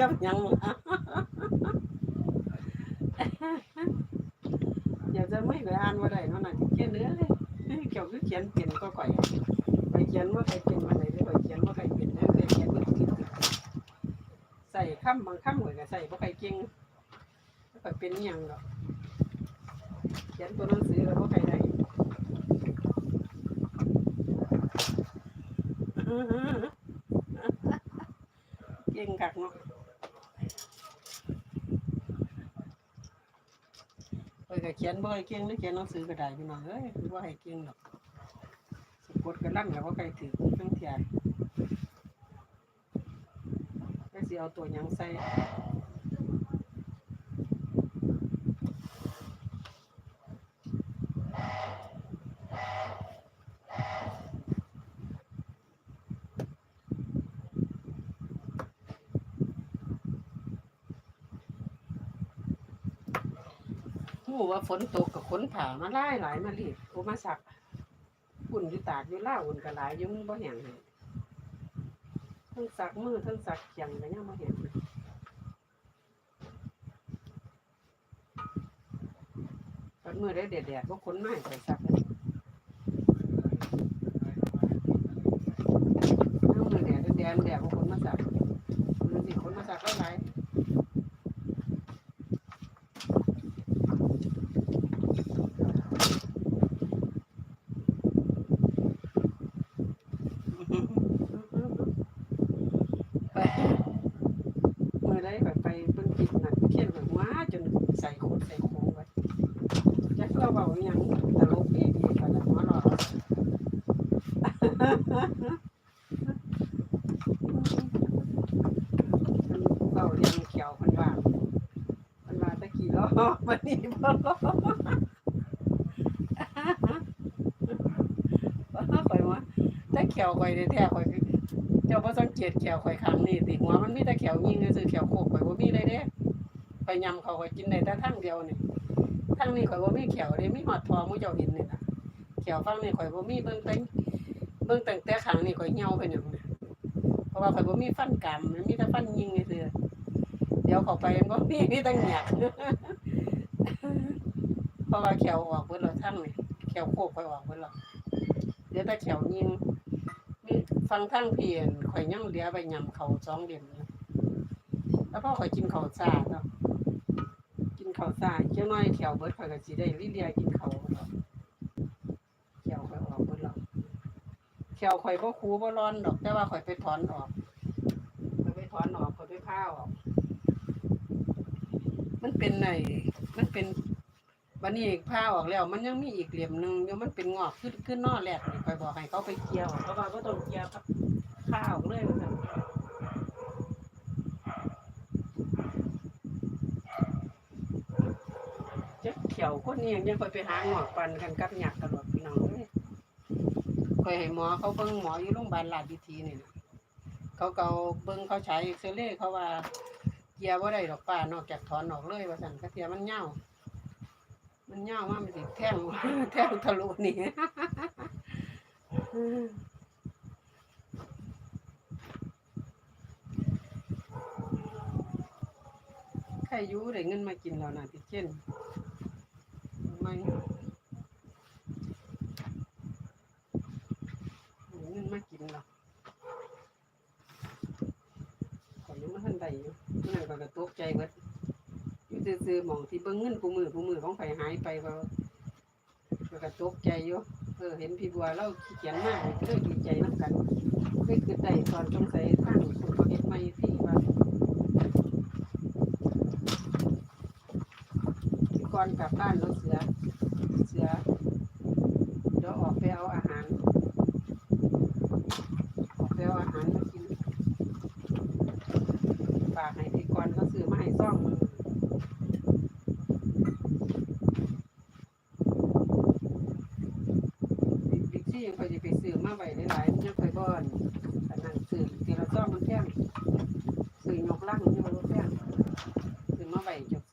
กับยังวะอย่าจะไม่ไปอ่านว่าได้เนาะน่ะเขียนเนื้อเลยเกี่ยวคือเขียนเปลี่ยนก็ก่อยไปเขียนว่าใครเป็นวันไหนได้ไปเขียนว่าใครเป็นนะไปเขียนว่าผิดใส่คำบางคำไว้ก็ใส่ว่าใครเก่งแล้วก็เป็นย่างดอกเขียนตัวหนังสือแล้วว่าใครได้เก่งกักเนาะไป ก็เขียนบ่ให้เก่งหรือเขียนหนังสือก็ได้พี่น้องเอ้ยคือว่าให้เก่งหรอกสะกดกระลั่นแล้วก็ใครถือเครื่องเทียนก็สิเอาตัวหยังใส่ หูว่าฝนตกกับขนผ่ามาไล่หลายมารีบโอมาสักอุ่นอยู่ตากอยู่ล่าอุ่นก็หลายยุ่งบ่แห้งเลยทั้งสักมือทั้งสักเขียงก็ยังบ่แห้งเลยตอนมือได้แดดๆก็ขนไม้ไปสักเลยทั้งมือแดดแดดแดดบ่ขนมาสักมันสิขนมาสักหลาย ไปเมื่อไรไปไปเบิ่งคลิปนั่นเขียนแบบว่าจนใส่โคตรใส่โค้งไว้จักเราเบาอหยังตลกดีดีกันละหัวเราะมันเบาเรียงเขียวคนว่าคนว่าตะกี้ล้อวันนี้บ่ล้อข่อยว่าแต่เขียวข่อยแท้ข่อยเจ้าบ่สังเกตแขวข่อยข้างนี่ติหัวมันมีแต่แขวยิงซื่อแขวโคกข่อยบ่มีเลยเด้ข่อยยำเขาข่อยกินได้แต่ทางเดียวนี่ทางนี้ข่อยบ่มีแขวเด้มีหอดทองมู้เจ้าเห็นนี่น่ะแขวฝั่งนี้ข่อยบ่มีเบิ่งแต่เบิ่งตั้งแต่ข้างนี้ข่อยเหี่ยวไปหยังน่ะเพราะว่าข่อยบ่มีฟันกรามมันมีแต่ฟันยิงซื่อเดี๋ยวเขาไปมันบ่มีมีแต่เหงียก เพราะว่าแขวออกเบิดแล้วทางนี่แขวโคกข่ออกเบิดแล้วเดี๋ยวแต่แขวยิงมีฟังทั้งเพียนข่อยยังเหลือไปยำเขาสองเดือนแล้วพ่อข่อยกินข้าซาเนาะกินข้าซาเจ้าน้อยแถวเบิดข่อยก็สิได้ลิเลียกินเขาเนาะแถวข่อยออกเบิดแล้วแถวข่อยบ่คูบ่ร้อนดอก แต่ว่าข่อยไปถอนออกข่อยไปถอนออกข่อยไปผ้าออก มันเป็นไงมันเป็นวันนี้ผ้าออกแล้ว มันยังมีอีกเหลี่ยมหนึ่งเดี๋ยวมันเป็นงอกขึ้นขึ้นนอแรกนี่ข่อยบอกให้เขาไปเกี่ยวเพราะว่าบ่ต้องเกี่ยวกับข้าวเลยว่าซั่นจักเขียวคนนี้ยังค่อยไปหางอกปันกันกับหยักตลอดพี่น้องเอ้ยคอยให้หมอเขาเบิ่งหมออยู่โรงพยาบาลราชวิถีนี่นะเขาก็เอาเบิ่งเขาใช้เซเรย์เขาว่า เกียร์ว่ได้ดอกป้านอกจากถอนออกเลยว่าสั่นกระเทียมมันเน่ามันเน่ามากมันสิแท่งแท่งทะลุนี่ใครอยูได้เงินมากินแล้วนะพี่เช่นไม่ได้เงินมากินแล้วขอยยังไม่ทันใด อยู่นั่นก็กระตกใจเบิดอยู่ซื่อๆหมองที่เบิ่งเงินผู้มือผู้มือของไผหายไปก็ก็กระตกใจอยู่เออเห็นพี่บัวเราขี้เขียนมากเลยดีใจนับกันเคยคือได้ตอนสงสัยทางคนเขาเฮ็ดไม่ที่ว่าก่อนกลับบ้านเราเสือเสือเดี๋ยวออกไปเอาอาหาร ออกไปเอาอาหารมากิน ฝากให้พี่กรเขาซื้อมาให้ซ่อง ที่ยังคอยจะไปซื้อมาไว้หลายๆมันยังคอยบ่อนอันนั้นซื้อที่เราซ่องมันแพงซื้อยกลังยังบ่แพงซื้อมาไว้จ้า